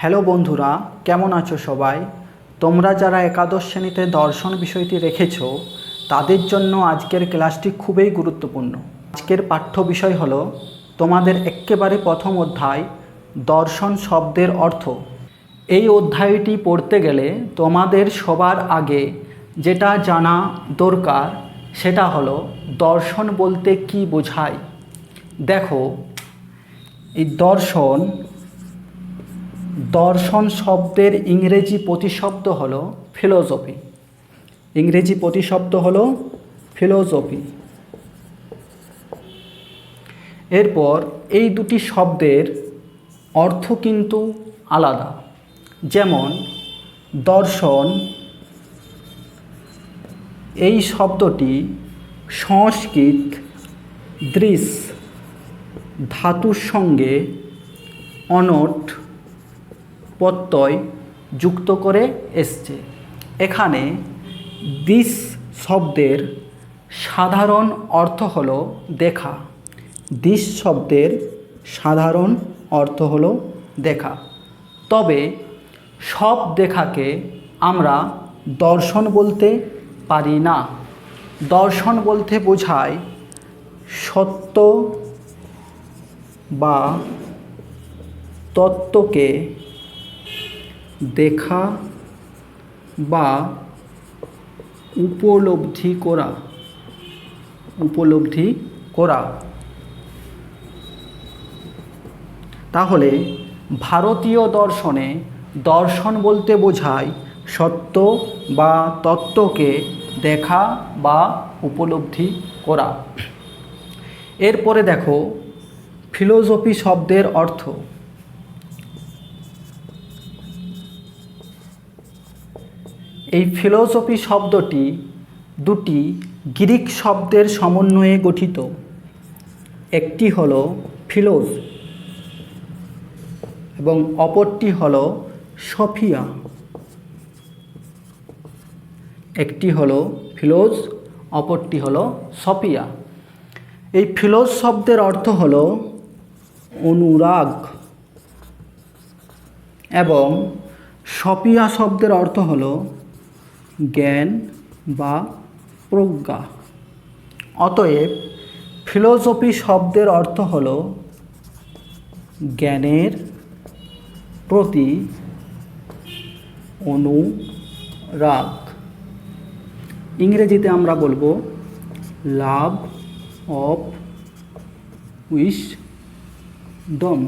Hello বন্ধুরা, কেমন আছো সবাই? তোমরা যারা একাদশ শ্রেণীতে দর্শন বিষয়টি রেখেছ, তাদের জন্য আজকের ক্লাসটি খুবই গুরুত্বপূর্ণ। আজকের পাঠ্য বিষয় হলো, তোমাদের একেবারে প্রথম অধ্যায়, দর্শন শব্দের অর্থ। এই অধ্যায়টি পড়তে গেলে তোমাদের সবার আগে যেটা জানা দরকার, সেটা হলো দর্শন বলতে কি বোঝায়। দেখো, এই দর্শন দর্শন শব্দের ইংরেজি প্রতিশব্দ হলো ফিলোসফি ইংরেজি প্রতিশব্দ হলো ফিলোসফি এরপর এই দুটি শব্দের অর্থ কিন্তু আলাদা। যেমন, দর্শন, এই শব্দটি সংস্কৃত দৃশ ধাতুর সঙ্গে অনট প্রত্যয় যুক্ত করে এসছে। এখানে দিস শব্দের সাধারণ অর্থ হল দেখা। দিস শব্দের সাধারণ অর্থ হল দেখা। তবে সব দেখাকে আমরা দর্শন বলতে পারি না। দর্শন বলতে বোঝায় সত্য বা তত্ত্বকে দেখা বা উপলব্ধি করা উপলব্ধি করা। তাহলে ভারতীয় দর্শনে দর্শন বলতে বোঝায় সত্য বা তত্ত্বকে দেখা বা উপলব্ধি করা। এরপরে দেখো, ফিলোসফি শব্দের অর্থ। এই ফিলোসফি শব্দটি দুটি গ্রিক শব্দের সমন্বয়ে গঠিত। একটি হল ফিলোস এবং অপরটি হল সফিয়া। একটি হল ফিলোজ, অপরটি হল সফিয়া। এই ফিলোজ শব্দের অর্থ হল অনুরাগ এবং সপিয়া শব্দের অর্থ হল জ্ঞান বা প্রজ্ঞা। অতএব ফিলোসফি শব্দের অর্থ হল জ্ঞানের প্রতি অনুরাগ। ইংরেজিতে আমরা বলব লাভ অফ উইশ ডম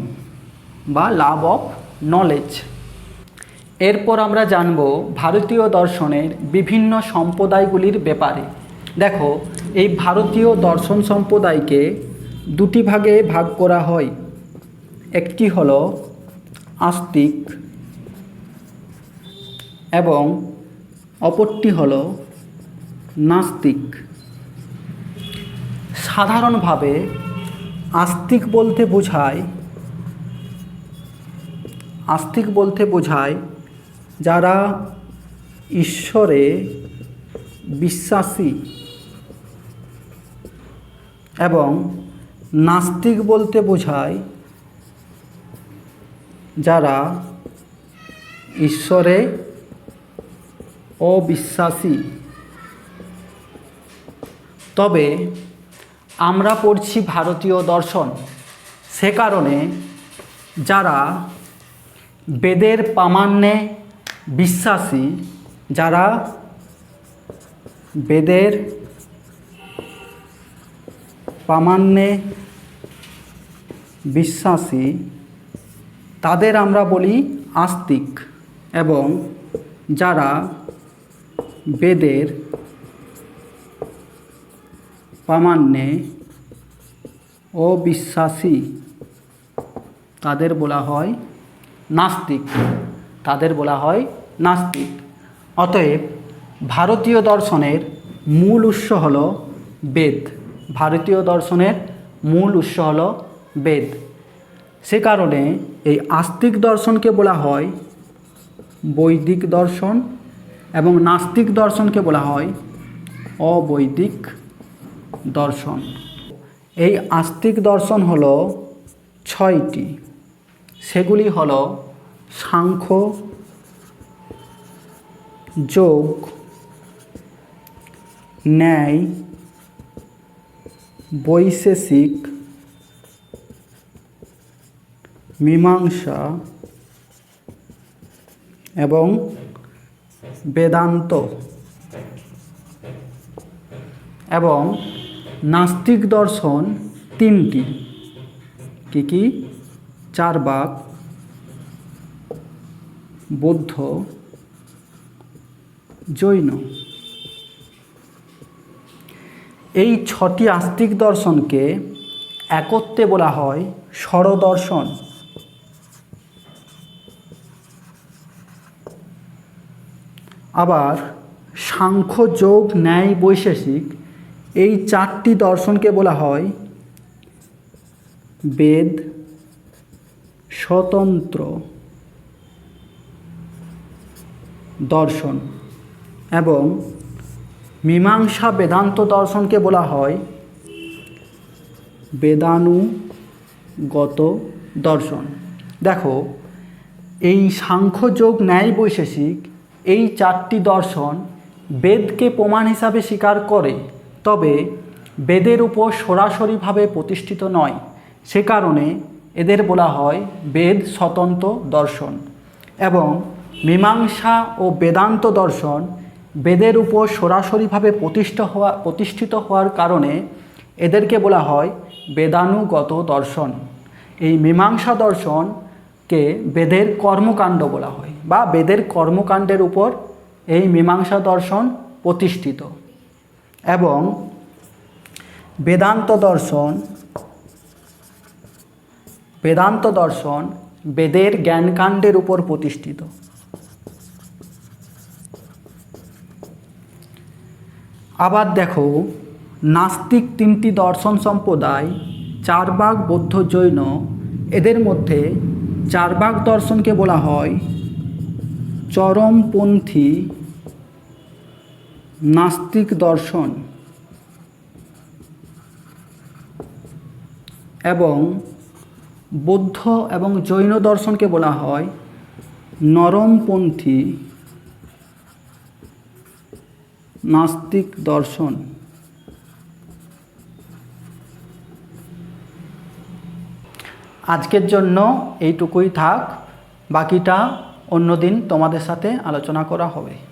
বা লাভ অফ নলেজ। এরপর আমরা জানব ভারতীয় দর্শনের বিভিন্ন সম্প্রদায়গুলির ব্যাপারে। দেখো, এই ভারতীয় দর্শন সম্প্রদায়কে দুটি ভাগে ভাগ করা হয়। একটি হল আস্তিক এবং অপরটি হল নাস্তিক। সাধারণভাবে আস্তিক বলতে বোঝায়, আস্তিক বলতে বোঝায় যারা ঈশ্বরে বিশ্বাসী এবং নাস্তিক বলতে বোঝায় যারা ঈশ্বরে অবিশ্বাসী। তবে আমরা পড়ছি ভারতীয় দর্শন, সে কারণে যারা বেদের প্রামাণ্যে বিশ্বাসী যারা বেদের প্রামাণ্যে বিশ্বাসী, তাদের আমরা বলি আস্তিক এবং যারা বেদের প্রামাণ্যে অবিশ্বাসী, তাদের বলা হয় নাস্তিক, তাদের বলা হয় নাস্তিক। অতএব ভারতীয় দর্শনের মূল উৎস হল বেদ। ভারতীয় দর্শনের মূল উৎস হল বেদ। সে কারণে এই আস্তিক দর্শনকে বলা হয় বৈদিক দর্শন এবং নাস্তিক দর্শনকে বলা হয় অবৈদিক দর্শন। এই আস্তিক দর্শন হলো ছয়টি। সেগুলি হলো সাংখ্য যোগ, ন্যায়, বৈশেষিক, মীমাংসা এবং বেদান্ত এবং নাস্তিক দর্শন তিনটি। কি কি? চার বাক বৌদ্ধ জৈন। এই ছটি আস্তিক দর্শনকে একত্রে বলা হয় স্বরদর্শন। আবার সাংখ্য যোগ ন্যায় বৈশেষিক এই চারটি দর্শনকে বলা হয় বেদ, স্বতন্ত্র দর্শন। এবং মীমাংসা বেদান্ত দর্শনকে বলা হয় বেদানুগত দর্শন। দেখো, এই সাংখ্যযোগ ন্যায় বৈশেষিক এই চারটি দর্শন বেদকে প্রমাণ হিসাবে স্বীকার করে, তবে বেদের উপর সরাসরিভাবে প্রতিষ্ঠিত নয়। সে কারণে এদের বলা হয় বেদ স্বতন্ত্র দর্শন এবং মীমাংসা ও বেদান্ত দর্শন বেদের উপর সরাসরিভাবে প্রতিষ্ঠিত হওয়া, প্রতিষ্ঠিত হওয়ার কারণে এদেরকে বলা হয় বেদানুগত দর্শন। এই মীমাংসা দর্শনকে বেদের কর্মকাণ্ড বলা হয় বা বেদের কর্মকাণ্ডের উপর এই মীমাংসা দর্শন প্রতিষ্ঠিত। এবং বেদান্ত দর্শন বেদান্ত দর্শন বেদের জ্ঞানকাণ্ডের উপর প্রতিষ্ঠিত। আবার দেখো, নাস্তিক তিনটি দর্শন সম্প্রদায়, চারবাগ, বৌদ্ধ, জৈন, এদের মধ্যে চারবাগ দর্শনকে বলা হয় চরমপন্থী নাস্তিক দর্শন এবং বৌদ্ধ এবং জৈন দর্শনকে বলা হয় নরমপন্থী নাস্তিক দর্শন। আজকের জন্য এইটুকুই থাক বাকিটা অন্যদিন তোমাদের সাথে আলোচনা করা হবে।